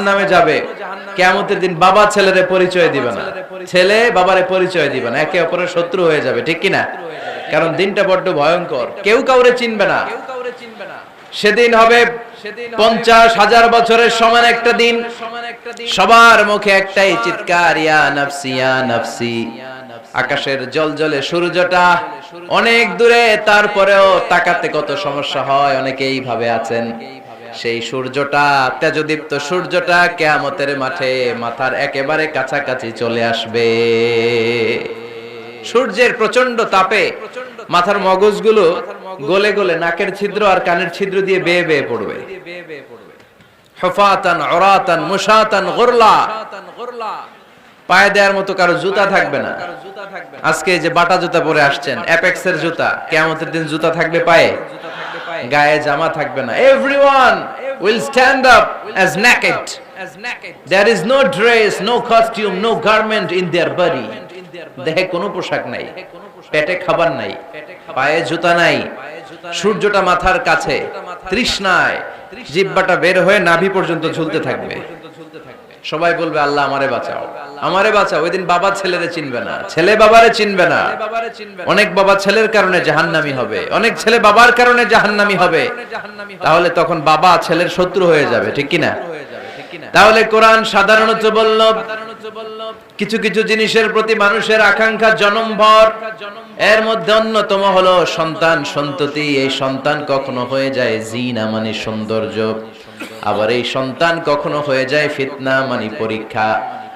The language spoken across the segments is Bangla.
জাহান্নামে যাবে। কেয়ামতের দিন বাবা ছেলেরে পরিচয় দিবে না। ছেলে বাবারে পরিচয় দিবে না। একে অপরের শত্রু হয়ে যাবে ঠিক কি না কারণ দিনটা বড্ড ভয়ঙ্কর। কেউ কাউরে চিনবে না। সেদিন হবে পঞ্চাশ হাজার বছরের সমান একটা দিন। সবার মুখে একটাই চিৎকার ইয়া নাফসি ইয়া নাফসি। আকাশের জল জলে সূর্যটা অনেক দূরে তারপরেও তাকাতে কত সমস্যা হয়। অনেকে এইভাবে আছেন সেই সূর্যটা, তেজদীপ্ত সূর্যটা কেয়ামতের মাঠে মাথার একেবারে কাছাকাছি চলে আসবে। সূর্যের প্রচণ্ড তাপে মাথার মগজগুলো গলে গলে নাকের ছিদ্র আর কানের ছিদ্র দিয়ে বেয়ে বেয়ে পড়বে। হফাতান অরাতান মুসাতান গোরলা। পায়ে দেওয়ার মতো কারও জুতা থাকবে না। আজকে যে বাটা জুতা পরে আসছেন জুতা কেমতের দিন জুতা থাকবে পায়ে। গায়ে জামা থাকবে না। Everyone will stand up as naked there is no dress no costume no garment in their body দেহে কোনো পোশাক নাই। পেটে খাবার নাই। পায়ে জুতা নাই। সূর্যটা মাথার কাছে। তৃষ্ণায়। জিব্বাটা বের হয়ে নাভি পর্যন্ত ঝুলতে থাকবে। সবাই বলবে আল্লাহ আমারে বাঁচাও। আমারে বাঁচাও ওই দিন বাবা ছেলেরে চিনবে না ছেলে বাবারে চিনবে না। অনেক বাবা ছেলের কারণে জাহান্নামি হবে অনেক ছেলে বাবার কারণে জাহান্নামি হবে। তাহলে তখন বাবা ছেলের শত্রু হয়ে যাবে ঠিক কি না তাহলে কোরআন সাধারণত বলল কিছু কিছু জিনিসের প্রতি মানুষের আকাঙ্ক্ষা জনমভর। এর মধ্যে অন্যতম হলো সন্তান সন্ততি। এই সন্তান কখনো হয়ে যায় জিনা মানে সৌন্দর্য। আবার এই সন্তান কখনো হয়ে যায় ফিতনা মানে পরীক্ষা।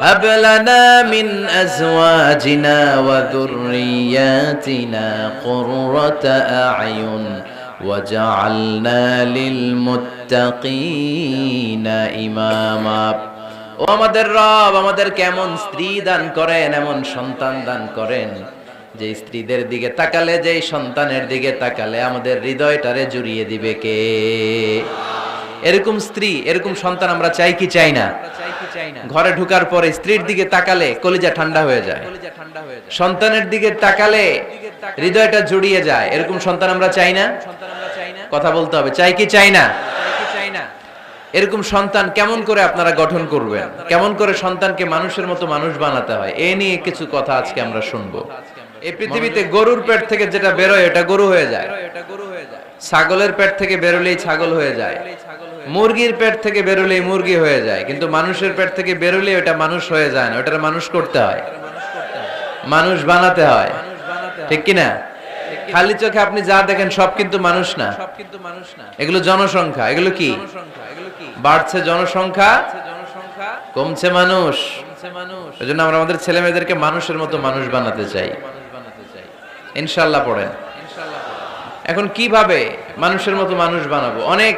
هب لنا من أزواجنا وذرياتنا قرة أعين وجعلنا للمتقين إماما ও আমাদের রব আমাদের কেমন স্ত্রী দান করেন এমন সন্তান দান করেন যে স্ত্রীদের দিকে তাকালে যে সন্তানের দিকে তাকালে আমাদের হৃদয়টারে জুড়িয়ে দিবে কে এরকম স্ত্রী এরকম সন্তান আমরা চাই কি চাই না ঘরে ঢুকার পরে স্ত্রীর দিকে তাকালে কলিজা ঠান্ডা হয়ে যায়। সন্তানের দিকে তাকালে হৃদয়টা জুড়িয়ে যায়। এরকম সন্তান আমরা চাই না। কথা বলতে হবে। চাই কি চাই না? এরকম সন্তান কেমন করে আপনারা গঠন করবেন? কেমন করে সন্তানকে মানুষের মতো মানুষ বানাতে হয়? এ নিয়ে কিছু কথা আজকে আমরা শুনব। এই পৃথিবীতে গরুর পেট থেকে যেটা বেরোয় এটা গরু হয়ে যায়। ছাগলের পেট থেকে বেরোলেই ছাগল হয়ে যায়। মুরগির পেট থেকে বেরোলেই মুরগি হয়ে যায় কিন্তু মানুষের পেট থেকে বেরোলে ওটা মানুষ হয়ে যায় না ওটার মানুষ করতে হয়। মানুষ বানাতে হয়। ঠিক কিনা? খালি চোখে আপনি যা দেখেন সব কিন্তু মানুষ না। এগুলো জনসংখ্যা এগুলো কি? বাড়ছে জনসংখ্যা কমছে মানুষ। এজন্য আমরা আমাদের ছেলে মেয়েদেরকে মানুষের মতো মানুষ বানাতে চাই। ইনশাল্লাহ পড়েন। এখন কীভাবে মানুষের মতো মানুষ বানাবো? অনেক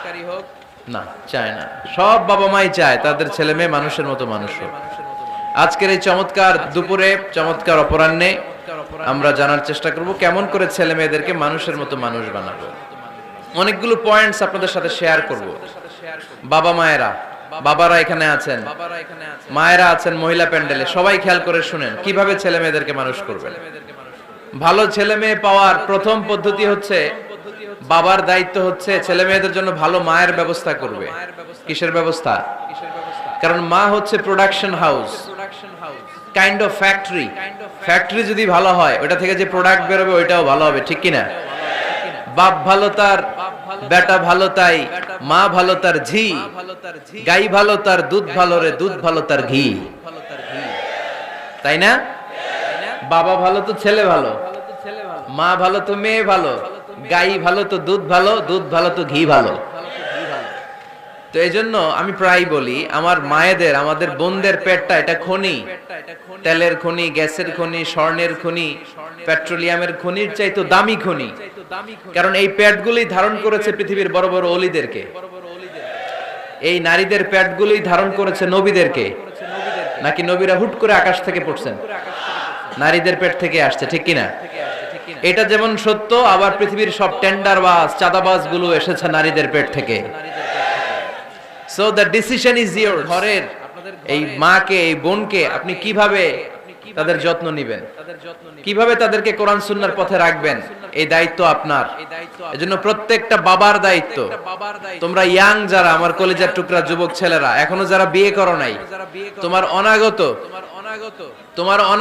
না, চায় না। সব বাবা মাই চায়, তাদের ছেলে মেয়ে মানুষের মতো মানুষ আজকের এই চমৎকার দুপুরে, চমৎকার অপরাহ্নে আমরা জানার চেষ্টা করব কেমন করে ছেলে মেয়েদেরকে মানুষের মতো মানুষ বানাবো। অনেকগুলো পয়েন্টস আপনাদের সাথে শেয়ার করব। বাবা মায়েরা, বাবারা এখানে আছেন, মায়েরা আছেন মহিলা প্যান্ডেলে, সবাই খেয়াল করে শুনেন, কীভাবে ছেলে মেয়েদেরকে মানুষ করবেন? ভালো ছেলে মেয়ে পাওয়ার প্রথম পদ্ধতি হচ্ছে বাবার দায়িত্ব হচ্ছে ছেলে মেয়েদের জন্য ভালো মায়ের ব্যবস্থা করবে। কিসের ব্যবস্থা? কারণ মা হচ্ছে production house kind of factory factory যদি ভালো হয় ওটা থেকে যে প্রোডাক্ট বেরোবে ওইটাও ভালো হবে ঠিক কিনা? বাপ ভালো তার বেটা ভালো তাই মা ভালো তার ঝি গাই ভালো তার দুধ ভালো রে দুধ ভালো তার ঘি। তাই না? বাবা ভালো তো ছেলে ভালো। মা ভালো তো মেয়ে ভালো। গাই ভালো তো দুধ ভালো দুধ ভালো তো ঘি ভালো। তো এই জন্য আমি প্রায় বলি, আমার মায়েদের, আমাদের বোনদের পেটটা এটা খনি। তেলের খনি, গ্যাসের খনি, স্বর্ণের খনি, পেট্রোলিয়ামের খনির চাই তো দামি খনি। কারণ এই পেটগুলি ধারণ করেছে পৃথিবীর বড় বড় অলিদেরকে। এই নারীদের পেটগুলি ধারণ করেছে নবীদেরকে। নাকি নবীরা হুট করে আকাশ থেকে পড়ছেন? নারীদের পেট থেকে আসছে, ঠিক কিনা? এটা যেমন সত্য, আবার পৃথিবীর সব টেন্ডার বাস, চাঁদাবাজগুলো এসেছে নারীদের পেট থেকে। সো দ্য ডিসিশন ইজ ঘরের এই মাকে, এই বোনকে আপনি কীভাবে তাদের যত্ন নেবেন? কীভাবে তাদেরকে কোরআন সুন্নাহর পথে রাখবেন? এই দায়িত্ব আপনার। এজন্য প্রত্যেকটা বাবার দায়িত্ব। তোমরা ইয়াং যারা, আমার কলেজের টুকরা যুবক ছেলেরা, এখনও যারা বিয়ে করো নাই, তোমার অনাগত, তোমার অনা